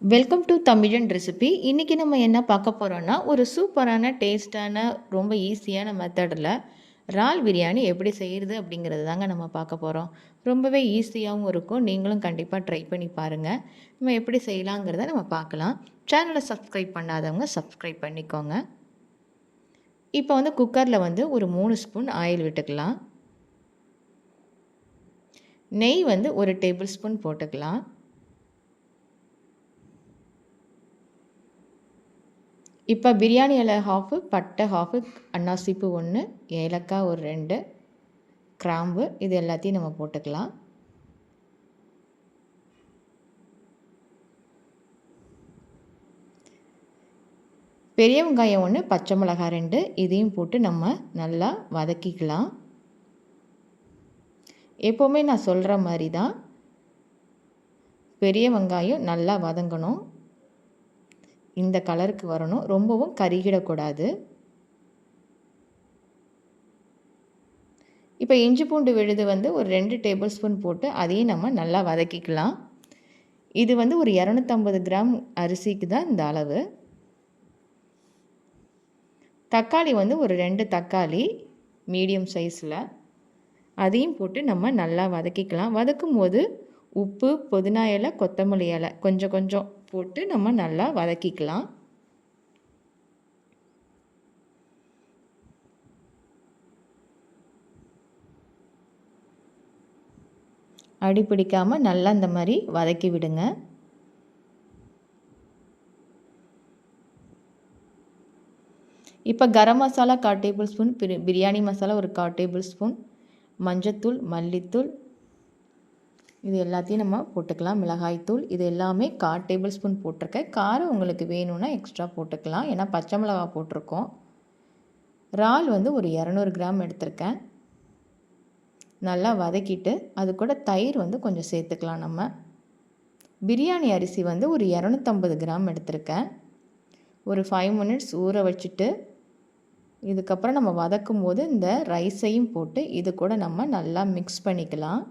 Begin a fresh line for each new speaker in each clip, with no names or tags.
Welcome to தமிழன் recipe இன்றைக்கி நம்ம என்ன பார்க்க போகிறோன்னா ஒரு சூப்பரான டேஸ்டான ரொம்ப ஈஸியான மெத்தடில் இறால் பிரியாணி எப்படி செய்கிறது அப்படிங்கிறது தாங்க நம்ம பார்க்க போகிறோம் ரொம்பவே ஈஸியாகவும் இருக்கும். நீங்களும் கண்டிப்பாக ட்ரை பண்ணி பாருங்கள் நம்ம எப்படி செய்யலாங்கிறத நம்ம பார்க்கலாம். சேனலை சப்ஸ்கிரைப் பண்ணாதவங்க சப்ஸ்கிரைப் பண்ணிக்கோங்க. இப்போ வந்து குக்கரில் வந்து ஒரு மூணு ஸ்பூன் ஆயில் விட்டுக்கலாம். நெய் வந்து ஒரு டேபிள் ஸ்பூன் போட்டுக்கலாம். இப்போ பிரியாணி இலை ஹாஃபு பட்டை ஹாஃபு அன்னாசிப்பு ஒன்று ஏலக்காய் ஒரு ரெண்டு கிராம்பு இது எல்லாத்தையும் நம்ம போட்டுக்கலாம். பெரிய வெங்காயம் ஒன்று பச்சை மிளகாய் ரெண்டு இதையும் போட்டு நம்ம நல்லா வதக்கிக்கலாம். எப்போவுமே நான் சொல்கிற மாதிரி தான் பெரிய வெங்காயம் நல்லா வதங்கணும். இந்த கலருக்கு வரணும். ரொம்பவும் கருகிடக்கூடாது. இப்போ இஞ்சி பூண்டு விழுது வந்து ஒரு ரெண்டு டேபிள் ஸ்பூன் போட்டு அதையும் நம்ம நல்லா வதக்கிக்கலாம். இது வந்து ஒரு இரநூத்தம்பது கிராம் அரிசிக்கு தான் இந்த அளவு. தக்காளி வந்து ஒரு ரெண்டு தக்காளி மீடியம் சைஸில். அதையும் போட்டு நம்ம நல்லா வதக்கிக்கலாம். வதக்கும் போது உப்பு புதினா இலை கொத்தமல்லி இலை கொஞ்சம் கொஞ்சம் போட்டு நம்ம நல்லா வதக்கிக்கலாம். அடி பிடிக்காமல் நல்லா இந்த மாதிரி வதக்கி விடுங்க. இப்போ கரம் மசாலா கால் டேபிள் ஸ்பூன் பிரியாணி மசாலா ஒரு கால் டேபிள் ஸ்பூன் மஞ்சத்தூள் மல்லித்தூள் இது எல்லாத்தையும் நம்ம போட்டுக்கலாம். மிளகாய்த்தூள் இது எல்லாமே கால் டேபிள் ஸ்பூன் போட்டிருக்கேன். காரம் உங்களுக்கு வேணும்னா எக்ஸ்ட்ரா போட்டுக்கலாம். ஏன்னா பச்சை மிளகா போட்டிருக்கோம். இறால் வந்து ஒரு இரநூறு கிராம் எடுத்திருக்கேன். நல்லா வதக்கிட்டு அது கூட தயிர் வந்து கொஞ்சம் சேர்த்துக்கலாம் நம்ம. பிரியாணி அரிசி வந்து ஒரு இரநூத்தம்பது கிராம் எடுத்திருக்கேன். ஒரு ஃபைவ் மினிட்ஸ் ஊற வச்சுட்டு இதுக்கப்புறம் நம்ம வதக்கும் போது இந்த ரைஸையும் போட்டு இது கூட நம்ம நல்லா மிக்ஸ் பண்ணிக்கலாம்.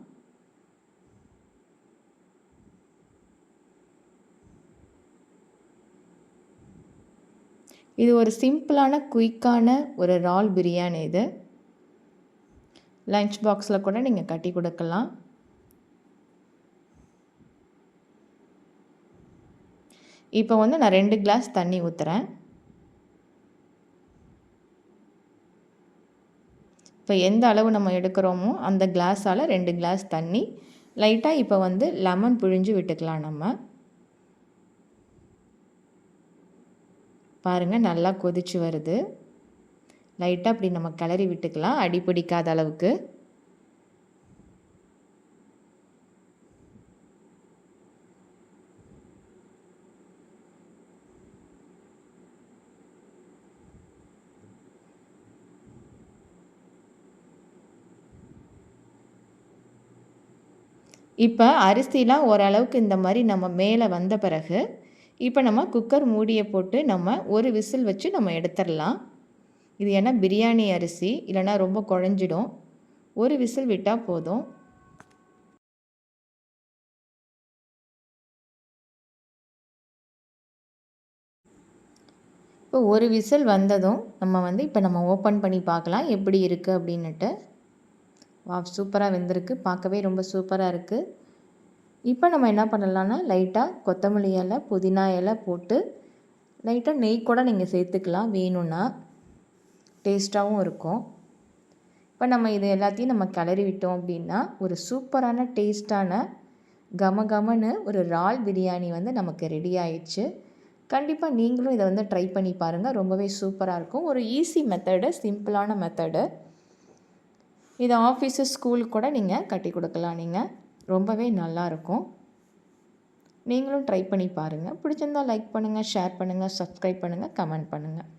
இது ஒரு சிம்பிளான குயிக்கான ஒரு ரால் பிரியாணி இது. லஞ்ச் பாக்ஸில் கூட நீங்கள் கட்டி கொடுக்கலாம். இப்போ வந்து நான் ரெண்டு கிளாஸ் தண்ணி ஊற்றுறேன் இப்போ எந்த அளவு நம்ம எடுக்கிறோமோ அந்த கிளாஸால் ரெண்டு கிளாஸ் தண்ணி. லைட்டாக இப்போ வந்து லெமன் பிழிஞ்சு விட்டுக்கலாம் நம்ம. பாருங்கள் நல்லா கொதிச்சு வருது. லைட்டாக அப்படி நம்ம கிளறி விட்டுக்கலாம். அடி பிடிக்காத அளவுக்கு. இப்போ அரிசிலாம் ஓரளவுக்கு இந்த மாதிரி நம்ம மேலே வந்த பிறகு இப்போ நம்ம குக்கர் மூடியை போட்டு நம்ம ஒரு விசில் வச்சு நம்ம எடுத்துடலாம். இது ஏன்னா பிரியாணி அரிசி இல்லைன்னா ரொம்ப குழஞ்சிடும். ஒரு விசில் விட்டால் போதும். இப்போ ஒரு விசில் வந்ததும் நம்ம வந்து இப்போ நம்ம ஓப்பன் பண்ணி பார்க்கலாம். எப்படி இருக்குது அப்படின்னுட்டு. வா சூப்பராக வெந்திருக்கு. பார்க்கவே ரொம்ப சூப்பராக இருக்குது இப்போ நம்ம என்ன பண்ணலான்னா லைட்டாக கொத்தமல்லி இலை புதினா இலை போட்டு லைட்டாக நெய் கூட நீங்கள் சேர்த்துக்கலாம். வேணும்னா டேஸ்ட்டாகவும் இருக்கும். இப்போ நம்ம இது எல்லாத்தையும் நம்ம கிளறி விட்டோம் அப்படின்னா ஒரு சூப்பரான டேஸ்ட்டான கம கமன்னு ஒரு ரால் பிரியாணி வந்து நமக்கு ரெடி ஆயிடுச்சு. கண்டிப்பாக நீங்களும் இதை வந்து ட்ரை பண்ணி பாருங்கள் ரொம்பவே சூப்பராக இருக்கும். ஒரு ஈஸி மெத்தடு சிம்பிளான மெத்தடு இதை ஆஃபீஸு ஸ்கூலுக்கு கூட நீங்கள் கட்டி கொடுக்கலாம் நீங்கள் ரொம்பவே நல்லாயிருக்கும். நீங்களும் ட்ரை பண்ணி பாருங்கள் பிடிச்சிருந்தால் லைக் பண்ணுங்கள் ஷேர் பண்ணுங்கள் சப்ஸ்கிரைப் பண்ணுங்கள் கமெண்ட் பண்ணுங்கள்